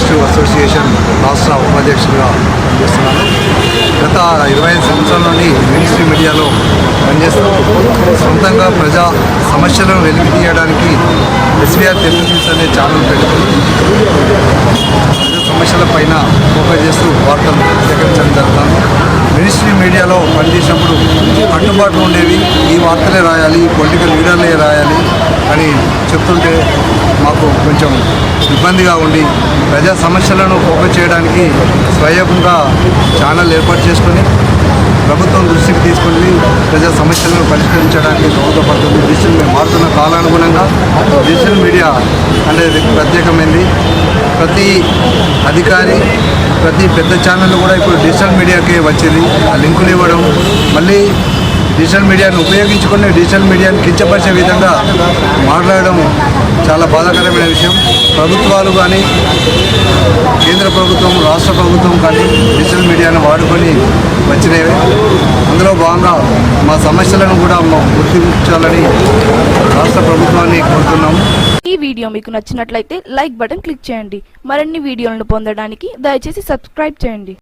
Journalist association రాష్ట్ర ఉపాధ్యక్షుడిగా పనిచేస్తున్నాను. గత ఇరవై ఐదు సంవత్సరాల నుండి మినిస్ట్రీ మీడియాలో పనిచేస్తూ సొంతంగా ప్రజా సమస్యలను వెలికి తీయడానికి ఎస్వీఆర్ తెలుగు న్యూస్ అనే ఛానల్ పెడుతూ ప్రజా సమస్యల పైన ఫోకస్ చేస్తూ వార్తలు సేకరించడం జరుగుతుంది. మినిస్ట్రీ మీడియాలో పనిచేసినప్పుడు కట్టుబాట్లు ఉండేవి ఈ వార్తలే రాయాలి పొలిటికల్ లీడర్లే రాయాలి అని చెప్తుంటే మాకు కొంచెం ఇబ్బందిగా ఉండి ప్రజా సమస్యలను ఫోకస్ చేయడానికి స్వయంగా ఛానల్ ఏర్పాటు చేసుకొని ప్రభుత్వం దృష్టికి తీసుకుని ప్రజా సమస్యలను పరిష్కరించడానికి దోహదపడుతుంది డిజిటల్ మేము మారుతున్న కాలానుగుణంగా డిజిటల్ మీడియా అనేది ప్రత్యేకమైంది. ప్రతి అధికారి ప్రతి పెద్ద ఛానల్ కూడా ఇప్పుడు డిజిటల్ మీడియాకే వచ్చింది. ఆ లింకులు ఇవ్వడం మళ్ళీ డిజిటల్ మీడియాను ఉపయోగించుకుని డిజిటల్ మీడియాను కించపరిచే విధంగా మాట్లాడడం చాలా బాధాకరమైన విషయం. ప్రభుత్వాలు కానీ కేంద్ర ప్రభుత్వం రాష్ట్ర ప్రభుత్వం కానీ డిజిటల్ మీడియాను వాడుకొని వచ్చినవి. అందులో భాగంగా మా సమస్యలను కూడా గుర్తించాలని రాష్ట్ర ప్రభుత్వాన్ని కోరుతున్నాము ఈ వీడియో మీకు నచ్చినట్లయితే లైక్ బటన్ క్లిక్ చేయండి. మరిన్ని వీడియోలను పొందడానికి దయచేసి సబ్స్క్రైబ్ చేయండి.